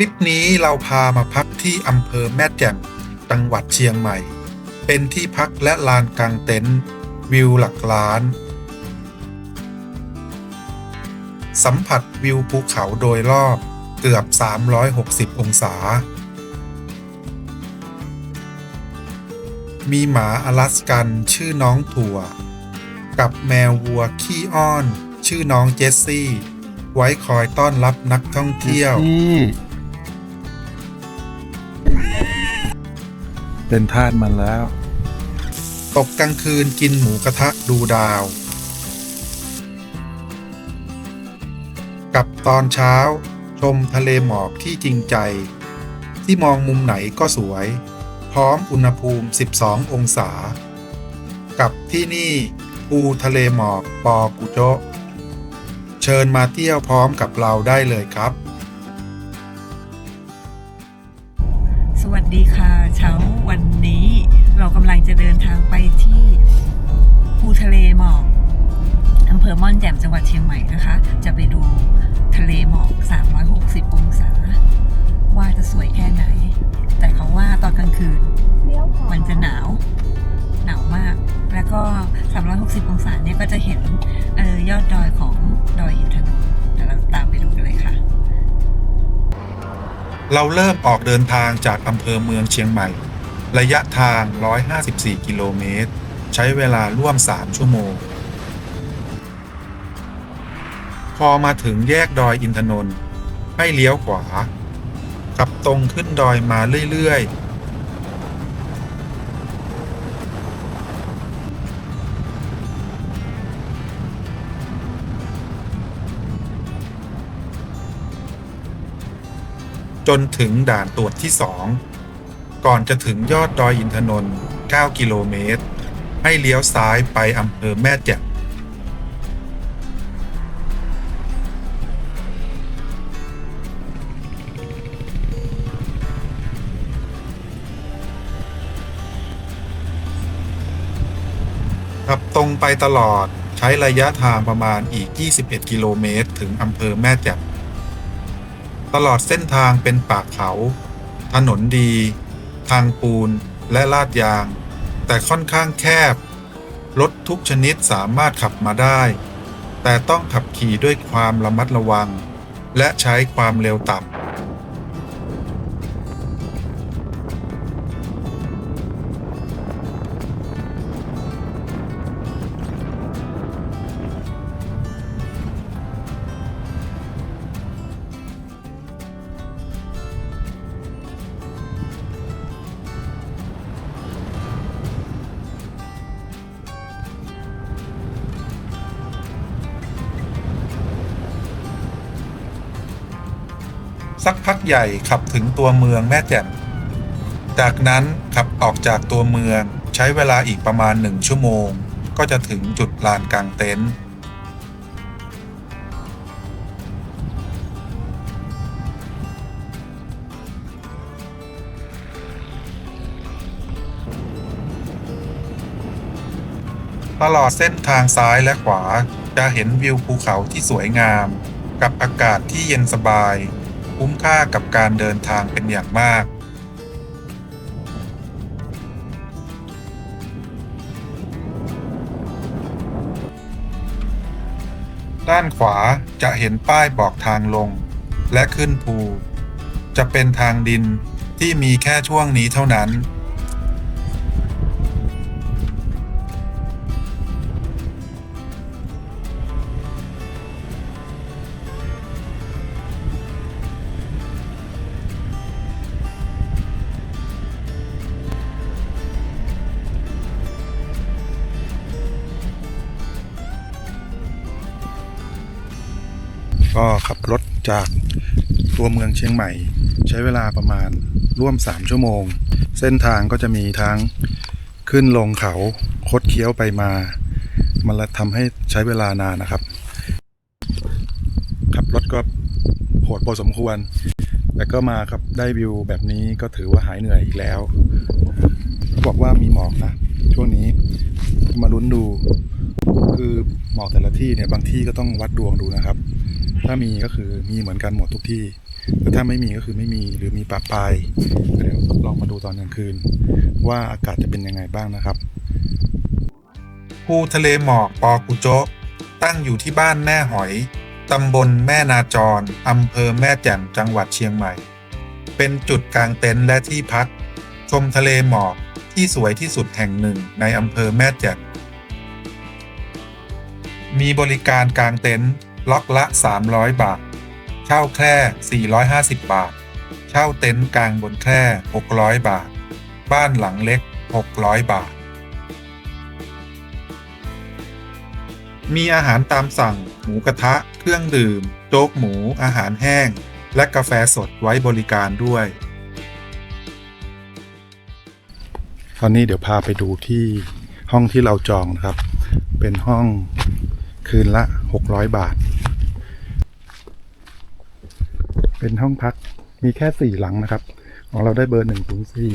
ลิปนี้เราพามาพักที่อำเภอแม่แจ่มจังหวัดเชียงใหม่ เป็นที่พักและลานกลางเต็นท์วิวหลักล้าน สัมผัสวิวภูเขาโดยรอบเกือบ 360 องศา มีหมาอลาสกันชื่อน้องถั่ว กับแมววัวขี้อ้อน ชื่อน้องเจสซี่ ไว้คอยต้อนรับนักท่องเที่ยว เป็นทาสมันแล้ว ตกกลางคืนกินหมูกระทะดูดาว กับตอนเช้าชมทะเลหมอกที่จริงใจ ที่มองมุมไหนก็สวย พร้อมอุณหภูมิ 12 องศา กับที่นี่ภูทะเลหมอกปอกุโจะเชิญมาเที่ยวพร้อมกับเราได้เลยครับ สวัสดีค่ะเช้า วันนี้เรากำลังจะเดินทางไปที่ภูทะเลหมอกอำเภอม่อนแจ่มจังหวัดเชียงใหม่นะคะ จะไปดูทะเลหมอก 360 องศา ว่าจะสวยแค่ไหน แต่เขาว่าตอนกลางคืน มันจะหนาว หนาวมาก แล้วก็ 360 องศาเนี่ยก็จะเห็นเออยอดดอยของดอยอินทนนท์เดี๋ยวเราตามไปดูกันเลยค่ะ เราเริ่มออกเดินทางจากอำเภอเมืองเชียงใหม่ ระยะทาง 154 กิโลเมตร ใช้เวลาร่วม 3 ชั่วโมง พอมาถึงแยกดอยอินทนนท์ให้เลี้ยวขวา ขับตรงขึ้นดอยมาเรื่อยๆจนถึงด่านตรวจที่2 ก่อนจะถึงยอดดอยอินทนนท์9กิโลเมตร ให้เลี้ยวซ้ายไปอำเภอแม่แจ่มขับตรงไปตลอดใช้ระยะทางประมาณอีก 21 กิโลเมตร ถึงอำเภอแม่แจ่มตลอดเส้นทางเป็นป่าเขา ถนนดี ทางปูนและลาดยาง แต่ค่อนข้างแคบ รถทุกชนิดสามารถขับมาได้ แต่ต้องขับขี่ด้วยความระมัดระวัง และใช้ความเร็วต่ำ สักพักใหญ่ขับถึงตัวเมืองแม่แจ่มจากนั้นขับออกจากตัวเมืองใช้เวลาอีกประมาณหนึ่งชั่วโมง ก็จะถึงจุดลานกลางเต็นท์ตลอดเส้นทางซ้ายและขวาจะเห็นวิวภูเขาที่สวยงาม กับอากาศที่เย็นสบาย คุ้มค่ากับการเดินทางเป็นอย่างมากด้านขวาจะเห็นป้ายบอกทางลง และขึ้นภู จะเป็นทางดินที่มีแค่ช่วงนี้เท่านั้น ก็ขับรถจากตัวเมืองเชียงใหม่ ใช้เวลาประมาณร่วม 3 ชั่วโมง เส้นทางก็จะมีทั้งขึ้นลงเขาคดเคี้ยวไปมา มันละทำให้ใช้เวลานานนะครับ ขับรถก็โหดพอสมควร แต่ก็มาครับได้วิวแบบนี้ก็ถือว่าหายเหนื่อยอีกแล้วเขาบอกว่ามีหมอกนะช่วงนี้มาลุ้นดู คือหมอกแต่ละที่เนี่ยบางที่ก็ต้องวัดดวงดูนะครับ ถ้ามีก็คือมีเหมือนกันหมดทุกที่แต่ถ้าไม่มีก็คือไม่มีหรือมีปะปลายเดี๋ยวลองมาดูตอนกลางคืน ว่าอากาศจะเป็นยังไงบ้างนะครับภูทะเลหมอกปอกุโจะตั้งอยู่ที่บ้านแม่หอย ตำบลแม่นาจร อำเภอแม่แจ่มจังหวัดเชียงใหม่ เป็นจุดกางเต็นท์และที่พัก ชมทะเลหมอกที่สวยที่สุดแห่งหนึ่งในอำเภอแม่แจ่มมีบริการกางเต็นท์ ล็อกละ 300 บาท เช่าแคร่ 450 บาท เช่าเต็นท์กลางบนแคร่ 600 บาท บ้านหลังเล็ก 600 บาท มีอาหารตามสั่ง หมูกระทะ เครื่องดื่ม โจ๊กหมู อาหารแห้ง และกาแฟสดไว้บริการด้วยตอนนี้เดี๋ยวพาไปดูที่ห้องที่เราจองนะครับ เป็นห้องคืนละ 600 บาท เป็นห้องพักมีแค่สี่หลังนะครับ ของเราได้เบอร์หนึ่งถึงสี่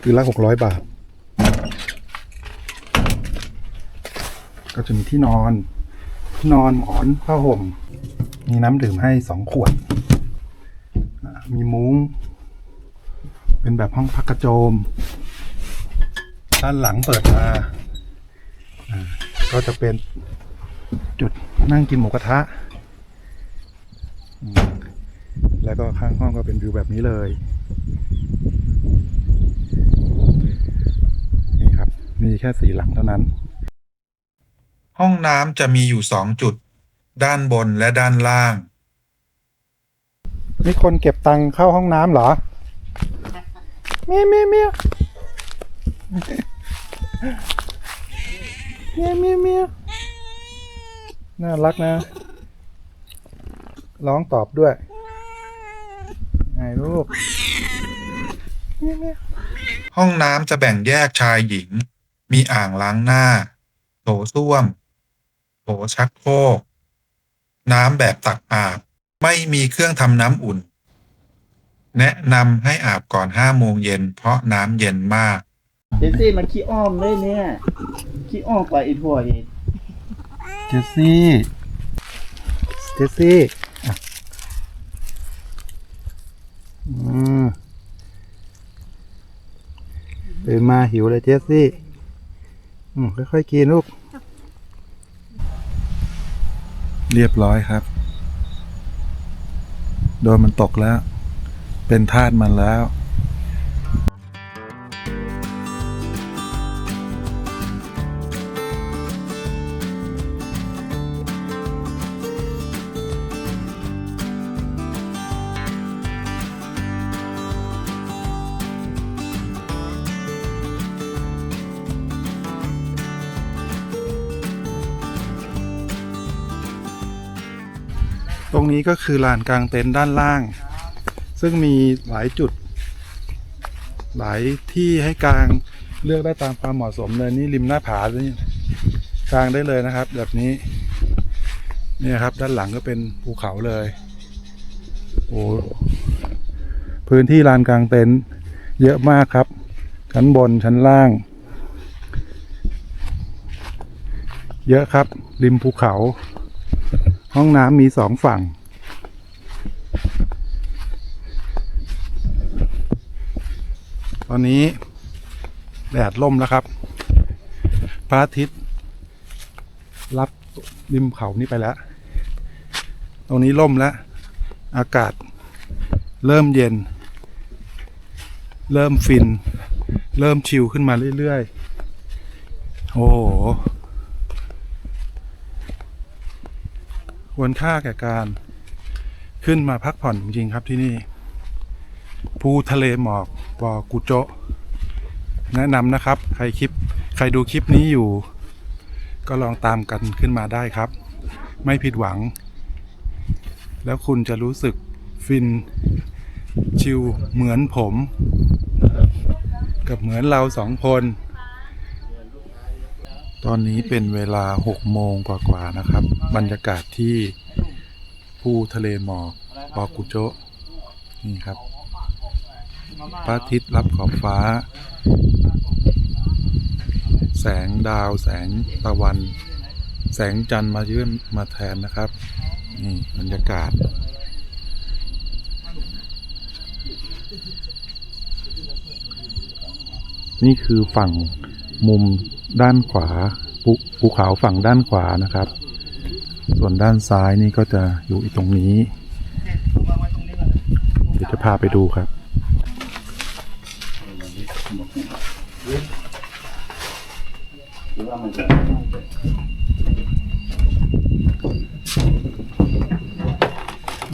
คืนละ600บาท ก็จะมีที่นอนที่นอนหมอนผ้าห่ม มีน้ำดื่มให้สองขวด มีมุ้ง เป็นแบบห้องพักกระโจม ด้านหลังเปิดมาอ่าก็จะเป็นจุดนั่งกินหมูกระทะอืม แล้วก็ข้างห้องก็เป็นวิวแบบนี้เลยนี่ครับมีแค่สี่หลังเท่านั้น ห้องน้ำจะมีอยู่สองจุด ด้านบนและด้านล่าง มีคนเก็บตังค์เข้าห้องน้ำเหรอเมียวเมียวเมียวเมียวเมียวเมียวน่ารักนะ ร้องตอบด้วย ไงลูกเมียวเมียวห้องน้ำจะแบ่งแยกชายหญิง มีอ่างล้างหน้า โถส้วม โถชักโครก น้ำแบบตักอาบ ไม่มีเครื่องทำน้ำอุ่น แนะนำให้อาบก่อน5โมงเย็นเพราะน้ำเย็นมาก เจสซี่มันขี้อ้อมเลยเนี่ย ขี้อ้อมกว่าไอ้ถั่วอีกเจสซี่ เจสซี่อะอืม ตื่นมาหิวเลยเจสซี่ค่อยๆกินลูก เรียบร้อยครับ โดนมันตกแล้ว เป็นทาสมันแล้ว ตรงนี้ก็คือลานกลางเต็นท์ด้านล่าง ซึ่งมีหลายจุด หลายที่ให้กลางเลือกได้ตามความเหมาะสมเลยนี่ริมหน้าผานี่กลางได้เลยนะครับ แบบนี้เนี่ยครับ ด้านหลังก็เป็นภูเขาเลยโอ้พื้นที่ลานกลางเต็นท์เยอะมากครับ ชั้นบนชั้นล่าง เยอะครับ ริมภูเขา ห้องน้ำมีสองฝั่ง ตอนนี้ แดดล่มแล้วครับ พระอาทิตย์รับริมเขานี่ไปแล้ว ตรงนี้ล่มแล้ว อากาศเริ่มเย็น เริ่มฟิน เริ่มชิลขึ้นมาเรื่อย ๆ โอ้โห ควรค่าแก่การ ขึ้นมาพักผ่อนจริงๆครับที่นี่ ภูทะเลหมอกปอกุโจแนะนำนะครับ ใครคลิป ใครดูคลิปนี้อยู่ ก็ลองตามกันขึ้นมาได้ครับ ไม่ผิดหวัง แล้วคุณจะรู้สึกฟินชิลเหมือนผม กับเหมือนเราสองคน ตอนนี้เป็นเวลา6โมงกว่าๆนะครับ บรรยากาศที่ภูทะเลหมอกปอกุโจนี่ครับพระอาทิตย์รับขอบฟ้า แสงดาวแสงตะวัน แสงจันทร์มาเยื่อมมาแทนนะครับนี่บรรยากาศ นี่คือฝั่งมุมด้านขวาภูเขาฝั่งด้านขวานะครับ ส่วนด้านซ้ายนี่ก็จะอยู่อีกตรงนี้ เดี๋ยวจะพาไปดูครับ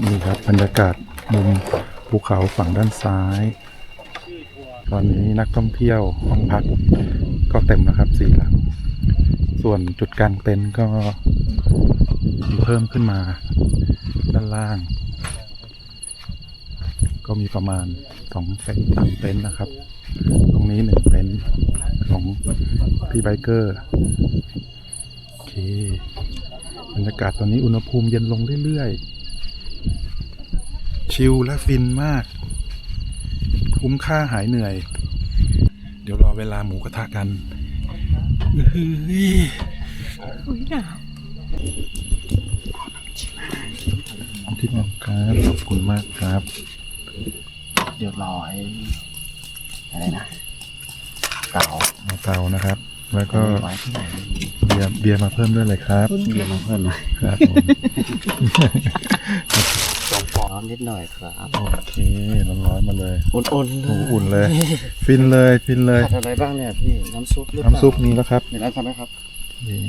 นี่ครับบรรยากาศมุมภูเขาฝั่งด้านซ้าย ตอนนี้นักท่องเที่ยวห้องพักก็เต็มนะครับสี่หลัง ส่วนจุดกลางเต็นท์ก็ เพิ่มขึ้นมา ด้านล่าง ก็มีประมาณสองเต็นท์สามเต็นท์นะครับ ตรงนี้หนึ่งเต็นท์ของพี่ไบเกอร์โอเคบรรยากาศตอนนี้อุณหภูมิเย็นลงเรื่อยๆ ชิลและฟินมาก คุ้มค่าหายเหนื่อย เดี๋ยวรอเวลาหมูกระทะกันอื้อหืออุ้ยหนาว ที่นั่นครับขอบคุณมากครับ เดี๋ยวรอให้อะไรนะเก่าเอาเตานะครับ แล้วก็ไว้ที่ไหนเบียร์เบียร์มาเพิ่มด้วยเลยครับ เดี๋ยวมาเพิ่มหน่อยครับผมสองฟองนิดหน่อยครับโอเคร้อนๆมาเลยอุ่นๆเลโอ้ยอุ่นเลย ฟินเลยฟินเลย ขาดอะไรบ้างเนี่ยพี่น้ำซุปหรือเปล่าน้ำซุปนี้แล้วครับ มีร้านทำไหมครับนี่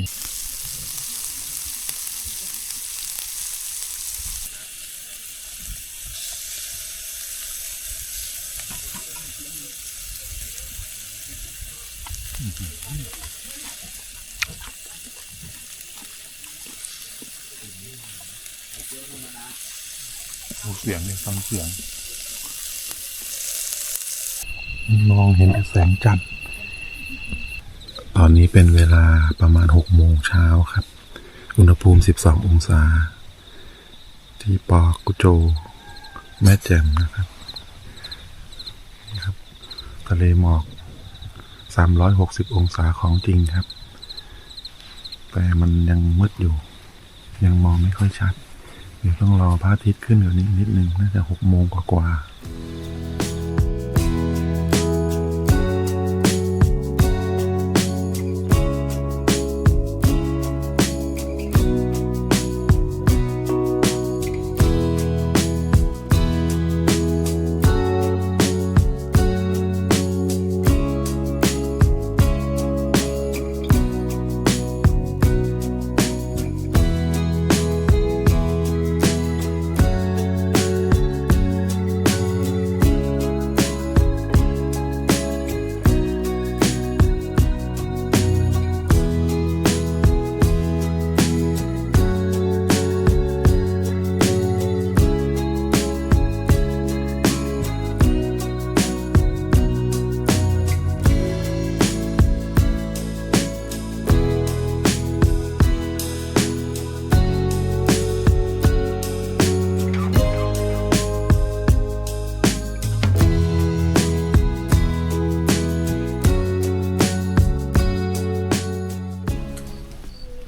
ดูเสียงเลยฟังเสียง มองเห็นแต่แสงจันทร์ตอนนี้เป็นเวลาประมาณหกโมงเช้าครับ อุณหภูมิ12ององศา ที่ปอกุโจ แม่แจ่มนะครับครับ ทะเลหมอก 360 องศาของจริงครับ แต่มันยังมืดอยู่ ยังมองไม่ค่อยชัด เดี๋ยวต้องรอพระอาทิตย์ขึ้นอยู่นี้นิดนึง น่าจะหกโมงกว่าๆ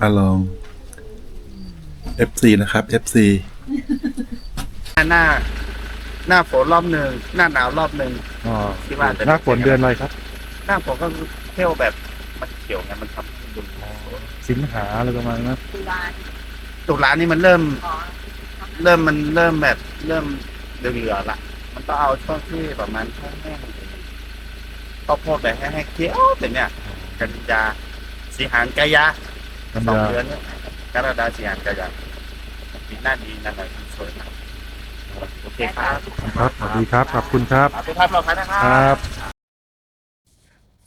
อะลอง FC นะครับ FC หน้า หน้าฝนรอบหนึ่งหน้าหนาวรอบหนึ่ง อ๋อคิดว่าจะ หน้าฝนเดือนอะไรครับ หน้าฝนก็คือเที่ยวแบบมันเขียวไงมันทำให้ดูสิงหาอะไรประมาณนั้นนะตุลาตุลานี่มันเริ่ม อ๋อเริ่มมันเริ่มแบบเริ่มเหลือๆละมันต้องเอาช่วงที่ประมาณแห้งๆข้าวโพดแบบแห้งๆเคี้ยวแต่เนี่ย กันยาสีหางกายากัน สองยาเดือนเนี่ยกรกฎาสีหางกายาปีหน้าดีนั่นแหละสวยมากโอเคครับครับสวัสดีครับ ขอบคุณครับขอบคุณครับเราพันนะคครัรับบ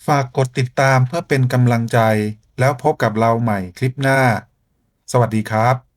ฝากกดติดตามเพื่อเป็นกำลังใจ แล้วพบกับเราใหม่คลิปหน้า สวัสดีครับ